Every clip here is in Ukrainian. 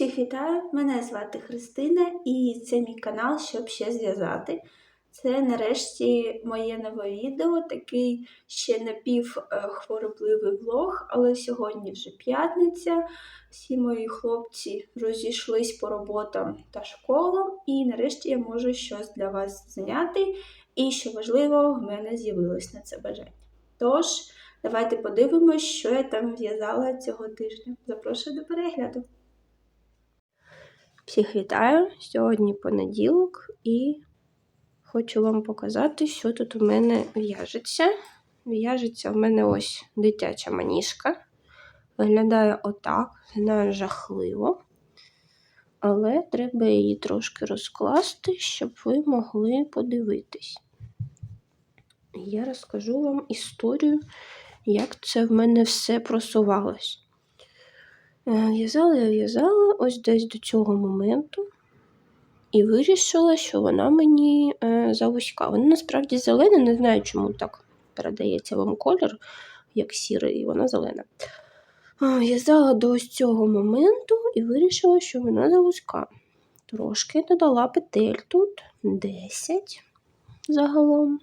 Всіх вітаю! Мене звати Христина і це мій канал, щоб ще зв'язати. Це нарешті моє нове відео, такий ще напівхворобливий влог, але сьогодні вже п'ятниця. Всі мої хлопці розійшлись по роботам та школам, і нарешті я можу щось для вас зняти. І що важливо, в мене з'явилось на це бажання. Тож, давайте подивимось, що я там в'язала цього тижня. Запрошую до перегляду. Всіх вітаю! Сьогодні понеділок і хочу вам показати, що тут у мене в'яжеться. В'яжеться в мене ось дитяча маніжка. Виглядає отак, знаю, жахливо. Але треба її трошки розкласти, щоб ви могли подивитись. Я розкажу вам історію, як це в мене все просувалось. В'язала я в'язала ось десь до цього моменту і вирішила, що вона мені е, завузька. Вона насправді зелена, не знаю, чому так передається вам колір, як сірий, і вона зелена. В'язала до ось цього моменту і вирішила, що вона завузька. Трошки додала петель тут 10 загалом.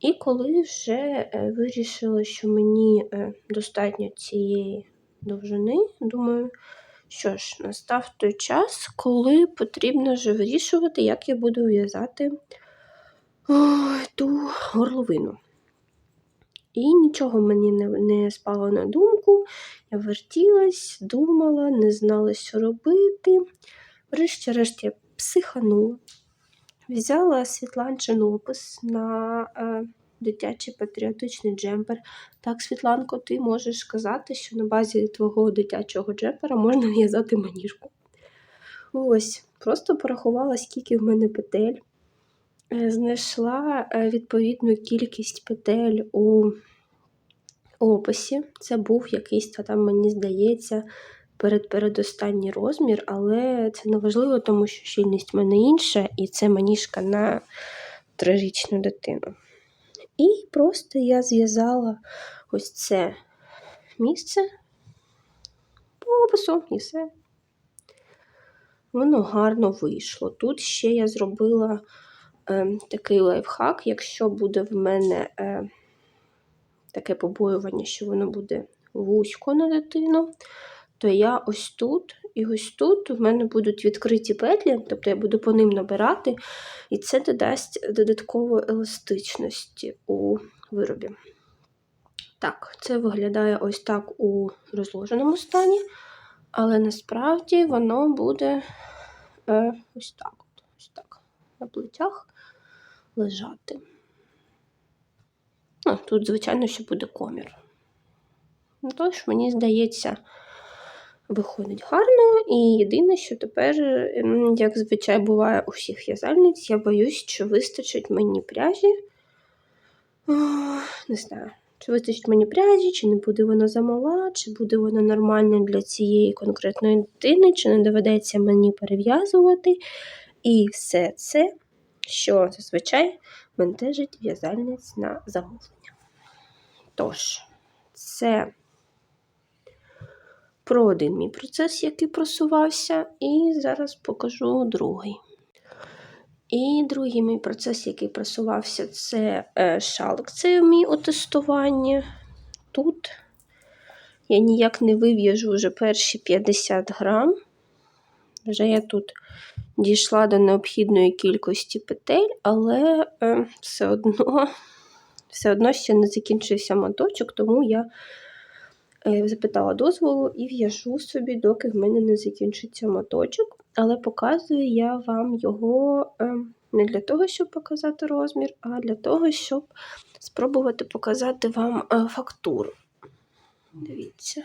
І коли вже е, вирішила, що мені е, достатньо цієї довжини, думаю, що ж, настав той час, коли потрібно вже вирішувати, як я буду в'язати ту горловину. І нічого мені не, не спало на думку. Я вертілась, думала, не знала, що робити. Врешті-решт я психанула, взяла світланчин опис на е, дитячий патріотичний джемпер. Так, Світланко, ти можеш сказати, що на базі твого дитячого джемпера можна в'язати маніжку. Ось, просто порахувала, скільки в мене петель. Е, знайшла е, відповідну кількість петель у описі. Це був якийсь там, мені здається, перед передостанній розмір, але це не важливо, тому що щільність в мене інша, і це маніжка на трирічну дитину. І просто я зв'язала ось це місце по опису і все. Воно гарно вийшло. Тут ще я зробила е, такий лайфхак, якщо буде в мене е, таке побоювання, що воно буде вузько на дитину, то я ось тут і ось тут в мене будуть відкриті петлі, тобто я буду по ним набирати, і це додасть додаткової еластичності у виробі. Так, це виглядає ось так у розложеному стані, але насправді воно буде е, ось так ось так на плечах лежати. Ну, Тут, звичайно, ще буде комір. Ну, Тож, мені здається, виходить гарно. І єдине, що тепер, ем, як зазвичай буває у всіх в'язальниць, я боюсь, що вистачить мені пряжі. Не знаю, чи вистачить мені пряжі, чи не буде вона замала, чи буде вона нормальна для цієї конкретної дитини, чи не доведеться мені перев'язувати. І все це, що зазвичай бентежить в'язальниць на замовлення. Тож, це про один мій процес, який просувався, і зараз покажу другий. І другий мій процес, який просувався, це е, шалик. Це мій у тестуванні. Тут я ніяк не вив'яжу вже перші 50 грам. Вже я тут дійшла до необхідної кількості петель, але е, все одно все одно ще не закінчився моточок, тому я запитала дозволу і в'яжу собі, доки в мене не закінчиться моточок. Але показую я вам його е, не для того, щоб показати розмір, а для того, щоб спробувати показати вам е, фактуру. Дивіться.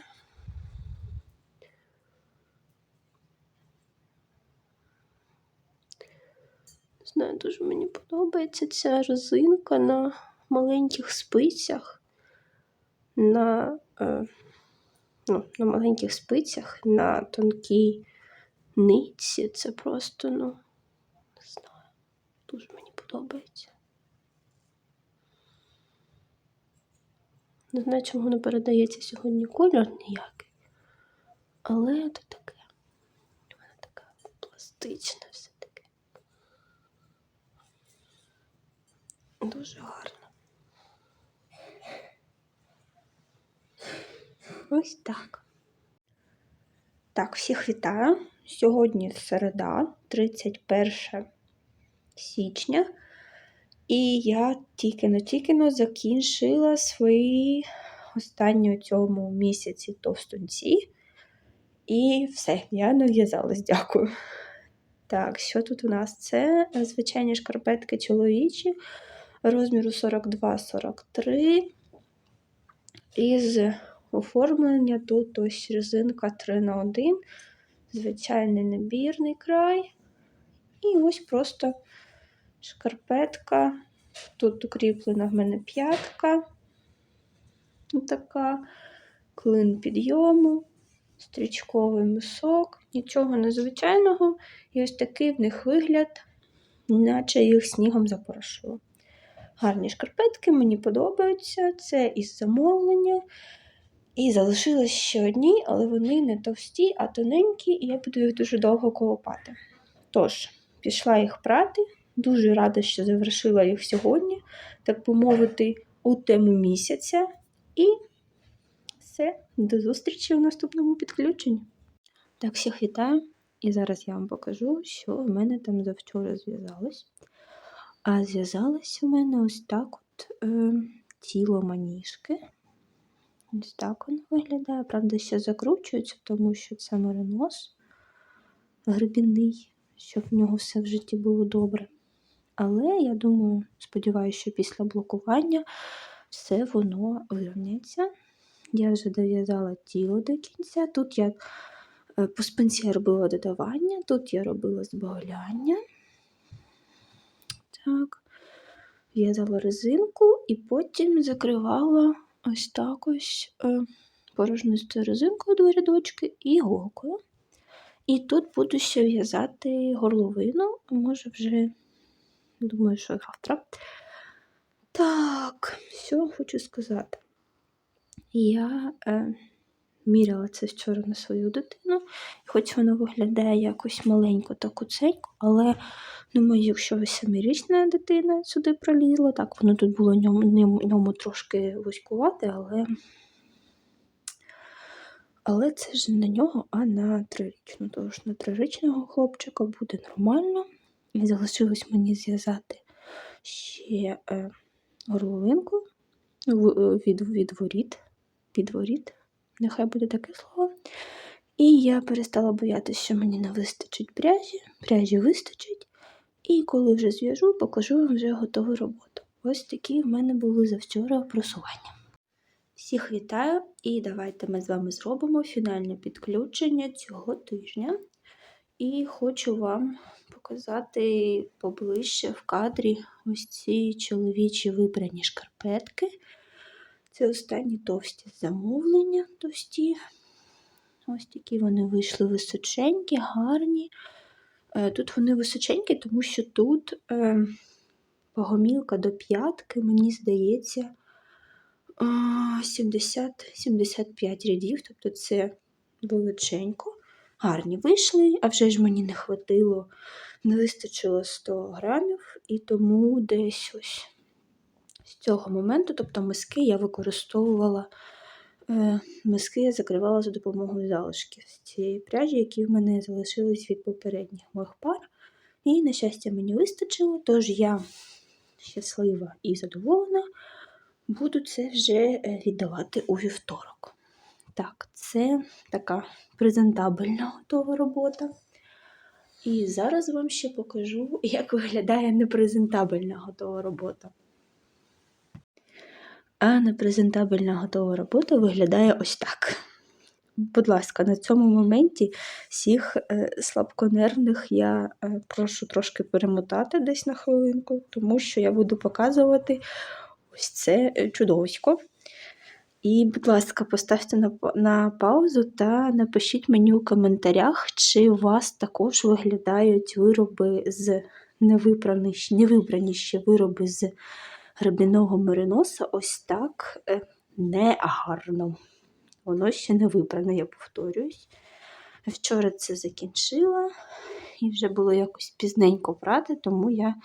Знаю, дуже мені подобається ця резинка на маленьких спицях. на ну, на маленьких спицях, на тонкій нитці. Це просто, ну, не знаю, дуже мені подобається. Не знаю, чому не передається сьогодні кольор ніякий, але це таке. естетично все таке. Дуже гарно. Ось так. Так, всіх вітаю. Сьогодні середа, 31 січня, і я тільки-но-тільки закінчила свої останні у цьому місяці товстунці. І все, я нав'язалась, дякую. Так, що тут у нас? Це звичайні шкарпетки чоловічі розміру 42-43. Із оформлення тут ось резинка 3 на 1 звичайний набірний край. І ось просто шкарпетка. Тут укріплена в мене п'ятка. Така, клин підйому, стрічковий мисок, нічого незвичайного. І ось такий в них вигляд, наче їх снігом запорошило. Гарні шкарпетки, мені подобаються. Це із замовлення. І залишилось ще одні, але вони не товсті, а тоненькі, і я буду їх дуже довго колопати. Тож, пішла їх прати. Дуже рада, що завершила їх сьогодні, так би мовити, у тему місяця. І все, до зустрічі у наступному підключенні. Так, всіх вітаю. І зараз я вам покажу, що в мене там завчора зв'язалось. А зв'язалось у мене ось так от е, тіло маніжки. Ось так воно виглядає. Правда, ще закручується, тому що це меринос грибінний, щоб в нього все в житті було добре. Але я думаю, сподіваюся, що після блокування все воно вирівняється. Я вже дов'язала тіло до кінця. Тут я е, по спинці я робила додавання, тут я робила збавляння. Так, в'язала резинку і потім закривала ось так ось е, порожнистою резинкою до рядочки і голкою. І тут буду ще в'язати горловину, а може вже, думаю, що завтра. Так, що хочу сказати. Я е, міряла це вчора на свою дитину, хоч воно виглядає якось маленько та куценько, але думаю, якщо семирічна дитина сюди пролізла, так воно тут було ньому, ньому, ньому трошки вузькувати, але але це ж не на нього, а на трирічну. Тож на трирічного хлопчика буде нормально. І залишилось мені зв'язати ще е, горловинку від, від воріт. Від воріт. Нехай буде таке слово. І я перестала боятися, що мені не вистачить пряжі. Пряжі вистачить. І коли вже зв'яжу, покажу вам вже готову роботу. Ось такі в мене були завчора просування. Всіх вітаю і давайте ми з вами зробимо фінальне підключення цього тижня. І хочу вам показати поближче в кадрі ось ці чоловічі вибрані шкарпетки. Це останні товсті замовлення товсті. Ось такі вони вийшли височенькі, гарні. Е, тут вони височенькі, тому що тут е, погомілка до п'ятки, мені здається, 70-75 рядів, тобто це величенько. Гарні вийшли, а вже ж мені не хватило, не вистачило 100 грамів, і тому десь ось з цього моменту, тобто миски, я використовувала е, миски, я закривала за допомогою залишків з цієї пряжі, які в мене залишились від попередніх моїх пар. І, на щастя, мені вистачило, тож я щаслива і задоволена буду це вже е, віддавати у вівторок. Так, це така презентабельна готова робота. І зараз вам ще покажу, як виглядає непрезентабельна готова робота. А непрезентабельна готова робота виглядає ось так. Будь ласка, на цьому моменті всіх е, слабконервних я е, прошу трошки перемотати десь на хвилинку, тому що я буду показувати ось це е, чудовисько. І, будь ласка, поставте на на паузу та напишіть мені у коментарях, чи у вас також виглядають вироби з невибрані, невибрані ще вироби з гребінного мериноса ось так е, негарно. Воно ще не вибране, я повторююсь. Вчора це закінчила і вже було якось пізненько прати, тому я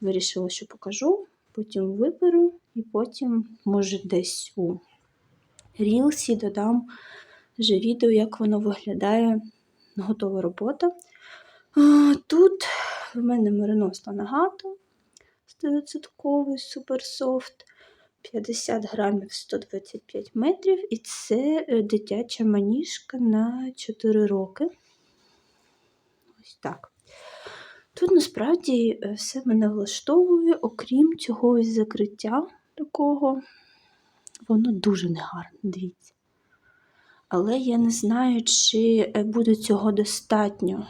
вирішила, що покажу, потім виберу і потім, може, десь у Рілсі додам вже відео, як воно виглядає. Готова робота. Тут в мене мериноста нагато 100% суперсофт. 50 грамів 125 метрів, і це е, дитяча маніжка на 4 роки. Ось так. Тут насправді е, все мене влаштовує, окрім цього ось закриття такого, воно дуже негарне, дивіться. Але я не знаю, чи е, буде цього достатньо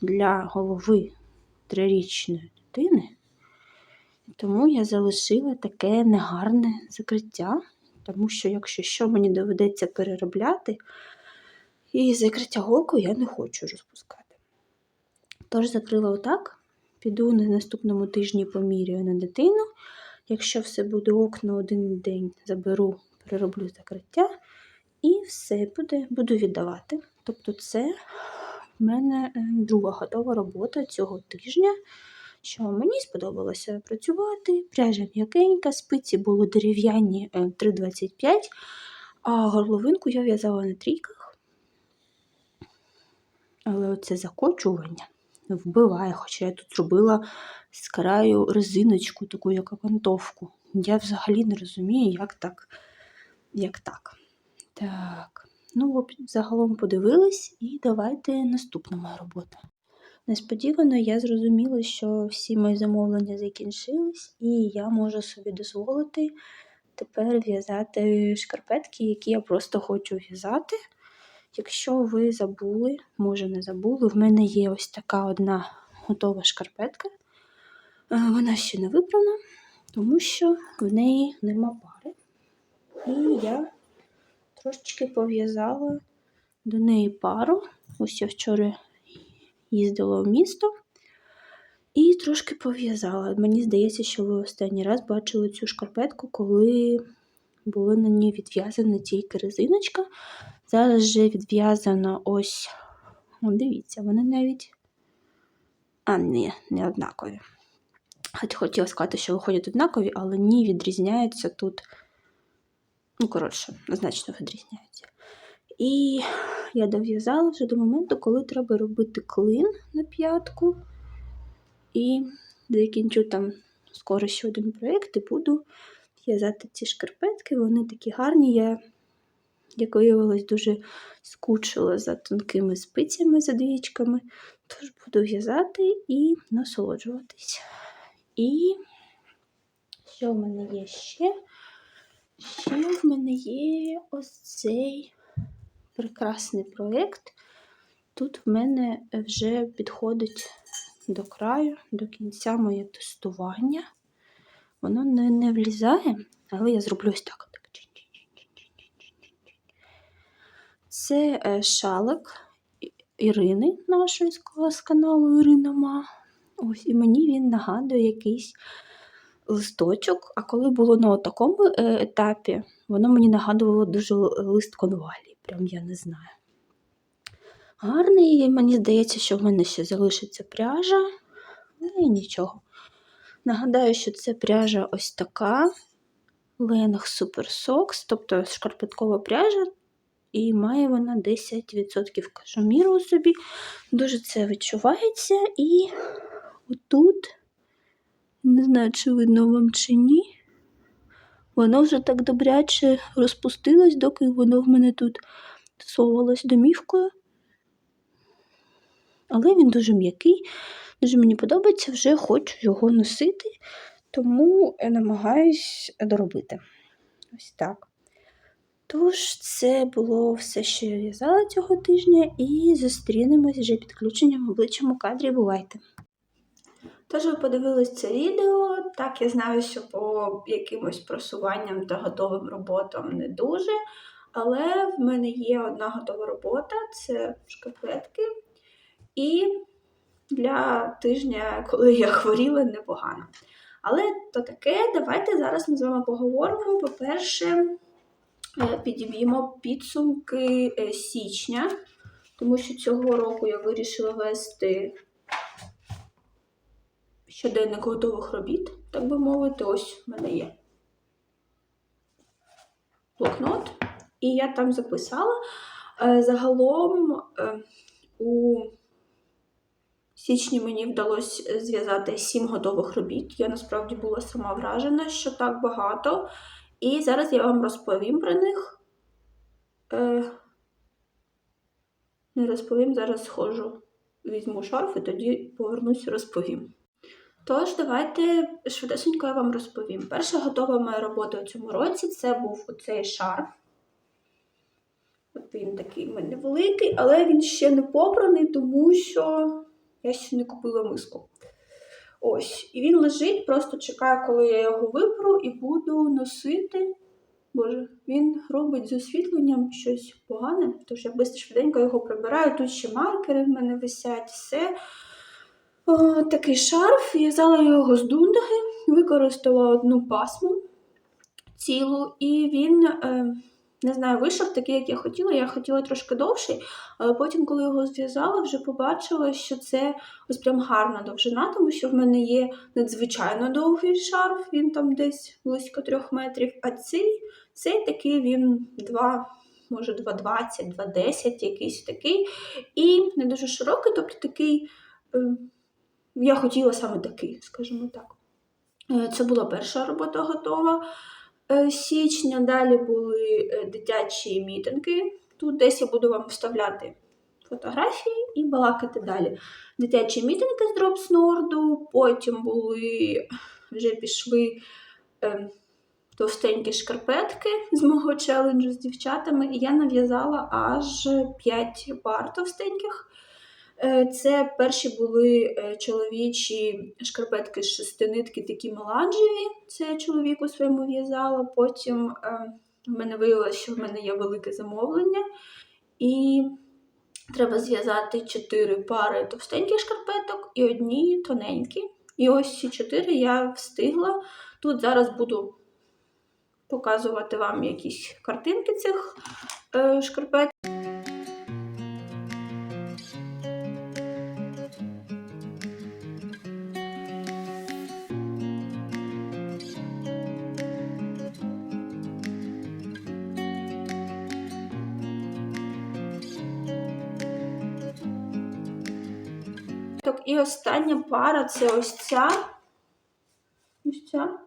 для голови трирічної дитини. Тому я залишила таке негарне закриття, тому що, якщо що, мені доведеться переробляти, і закриття голку я не хочу розпускати. Тож закрила отак, піду на наступному тижні поміряю на дитину. Якщо все буде ок на один день, заберу, перероблю закриття і все буде, буду віддавати. Тобто, це в мене е, друга готова робота цього тижня що мені сподобалося працювати. Пряжа м'якенька, спиці були дерев'яні 3,25, а горловинку я в'язала на трійках. Але оце закочування вбиває, хоча я тут зробила з краю резиночку, таку як окантовку. Я взагалі не розумію, як так. Як так. Так, ну, загалом подивилась, і давайте наступна моя робота. Несподівано я зрозуміла, що всі мої замовлення закінчились, і я можу собі дозволити тепер в'язати шкарпетки, які я просто хочу в'язати. Якщо ви забули, може не забули, в мене є ось така одна готова шкарпетка. Е, вона ще не випрана, тому що в неї нема пари. І я трошечки пов'язала до неї пару. Ось я вчора їздила в місто і трошки пов'язала. Мені здається, що ви останній раз бачили цю шкарпетку, коли була на ній відв'язана тільки резиночка. Зараз вже відв'язано ось, О, дивіться, вони навіть. А, ні, не однакові. Хотіла сказати, що виходять однакові, але ні, відрізняються тут. Ну, коротше, значно відрізняються. І я дов'язала вже до моменту, коли треба робити клин на п'ятку. І закінчу там скоро ще один проєкт і буду в'язати ці шкарпетки. Вони такі гарні. Я, як виявилось, дуже скучила за тонкими спицями, за двічками. Тож буду в'язати і насолоджуватись. І що в мене є ще? Ще в мене є ось цей прекрасний проєкт. Тут в мене вже підходить до краю, до кінця моє тестування. Воно не не влізає, але я зроблю так. Це шалик Ірини нашої з каналу Ірина Ма. Ось, І мені він нагадує якийсь листочок. А коли було на такому е, етапі, воно мені нагадувало дуже лист конвалі прям я не знаю. Гарний, мені здається, що в мене ще залишиться пряжа, але нічого. Нагадаю, що це пряжа ось така Ленг Super Socks, тобто шкарпеткова пряжа, і має вона 10% кажоміру у собі. Дуже це відчувається. І отут, не знаю, чи видно вам чи ні, Воно вже так добряче розпустилось, доки воно в мене тут совувалось домівкою. Але він дуже м'який, дуже мені подобається, вже хочу його носити, тому намагаюсь доробити. Ось так. Тож, це було все, що я в'язала цього тижня, і зустрінемось вже підключенням обличчям у кадрі. Бувайте! Тож ви подивились це відео. Так, я знаю, що по якимось просуванням та готовим роботам не дуже. Але в мене є одна готова робота це шкарпетки. І для тижня, коли я хворіла, непогано. Але то таке, давайте зараз ми з вами поговоримо. По-перше, е, підіб'ємо підсумки е, січня. Тому що цього року я вирішила вести щоденник готових робіт, так би мовити, ось в мене є блокнот, і я там записала. Е, Загалом е, у січні мені вдалося зв'язати сім готових робіт. Я насправді була сама вражена, що так багато. І зараз я вам розповім про них. Е, Не розповім, зараз схожу, візьму шарф і тоді повернусь розповім. Тож, давайте швидесенько я вам розповім. Перша готова моя робота у цьому році це був оцей шарф. От він такий в мене великий, але він ще не попраний, тому що я ще не купила миску. Ось. І він лежить, просто чекаю, коли я його випру і буду носити. Боже, він робить з освітленням щось погане, тож я швиденько його прибираю. Тут ще маркери в мене висять, все. Такий шарф. В'язала його з дундаги, використала одну пасму цілу, і він, е, не знаю, вийшов такий, як я хотіла. Я хотіла трошки довший, але потім, коли його зв'язала, вже побачила, що це ось прям гарна довжина, тому що в мене є надзвичайно довгий шарф, він там десь близько трьох метрів, а цей, цей такий він 2, може 2,20, 2,10, якийсь такий. І не дуже широкий, тобто такий. Я хотіла саме такий, скажімо так. Е, Це була перша робота готова е, січня. Далі були е, дитячі мітинги. Тут десь я буду вам вставляти фотографії і балакати далі. Дитячі мітинги з дропснорду, потім були, вже пішли е, товстенькі шкарпетки з мого челенджу з дівчатами, і я нав'язала аж 5 пар товстеньких. Е, Це перші були е, чоловічі шкарпетки з шести нитки, такі меланжеві. Це чоловіку своєму в'язала. Потім е, в мене виявилося, що в мене є велике замовлення, і треба зв'язати чотири пари товстеньких шкарпеток і одні тоненькі. І ось ці чотири я встигла. Тут зараз буду показувати вам якісь картинки цих е, Так, і остання пара це ось ця. Ось ця.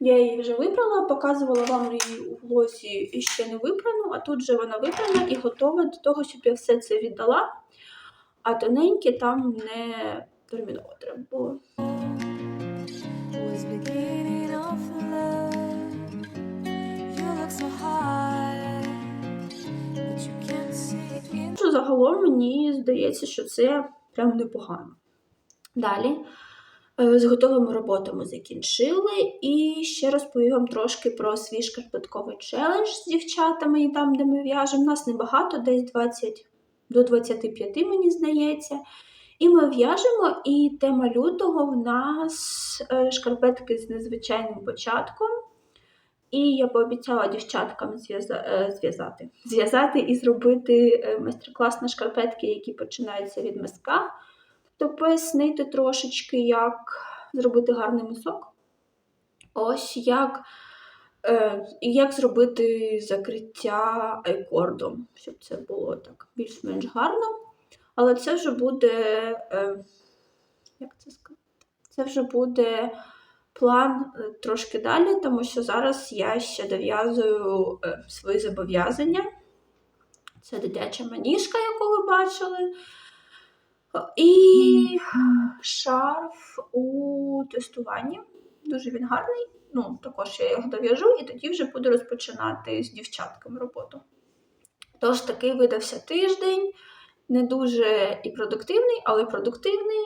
Я її вже вибрала, показувала вам її у влозі і ще не випрану, а тут же вона випрана і готова до того, щоб я все це віддала. А тоненькі там не терміново треба було. Загалом мені здається, що це прям непогано. Далі е, з готовими роботами закінчили. І ще розповім вам трошки про свій шкарпетковий челендж з дівчатами, і там, де ми в'яжемо. Нас небагато, десь 20 до 25, мені здається. І ми в'яжемо, і тема лютого в нас е, шкарпетки з незвичайним початком. І я пообіцяла дівчаткам е, зв'язати зв'язати і зробити е, майстер-клас на шкарпетки, які починаються від миска. Тобто пояснити трошечки, як зробити гарний мисок. Ось як, е, як зробити закриття айкордом, щоб це було так більш-менш гарно. Але це вже буде, як це сказати? Це вже буде план е, трошки далі, тому що зараз я ще дов'язую е, свої зобов'язання. Це дитяча маніжка, яку ви бачили. І шарф у тестуванні. Дуже він гарний. Ну, також я його дов'яжу і тоді вже буду розпочинати з дівчатками роботу. Тож такий видався тиждень. Не дуже і продуктивний, але продуктивний.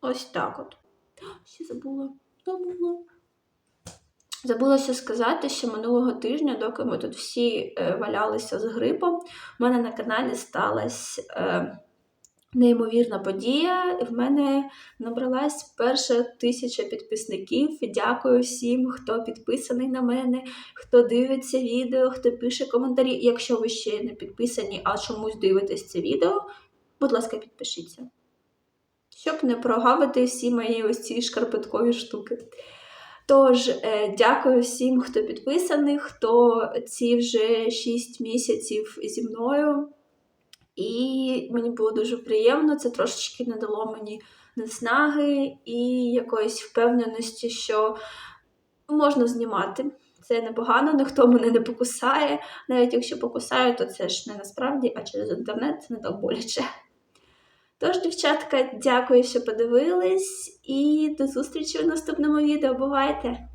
Ось так от. Ще забула. Забула. Забулася сказати, що минулого тижня, доки ми тут всі е, валялися з грипом, в мене на каналі сталася е, неймовірна подія. В мене набралась перша тисяча підписників. Дякую всім, хто підписаний на мене, хто дивиться відео, хто пише коментарі. Якщо ви ще не підписані, а чомусь дивитесь це відео, будь ласка, підпишіться. Щоб не прогавити всі мої ось ці шкарпеткові штуки. Тож, е, дякую всім, хто підписаний, хто ці вже 6 місяців зі мною. І мені було дуже приємно, це трошечки надало мені наснаги і якоїсь впевненості, що можна знімати. Це непогано, ніхто мене не покусає. Навіть якщо покусає, то це ж не насправді, а через інтернет це не так боляче. Тож, дівчатка, дякую, що подивились, і до зустрічі в наступному відео. Бувайте!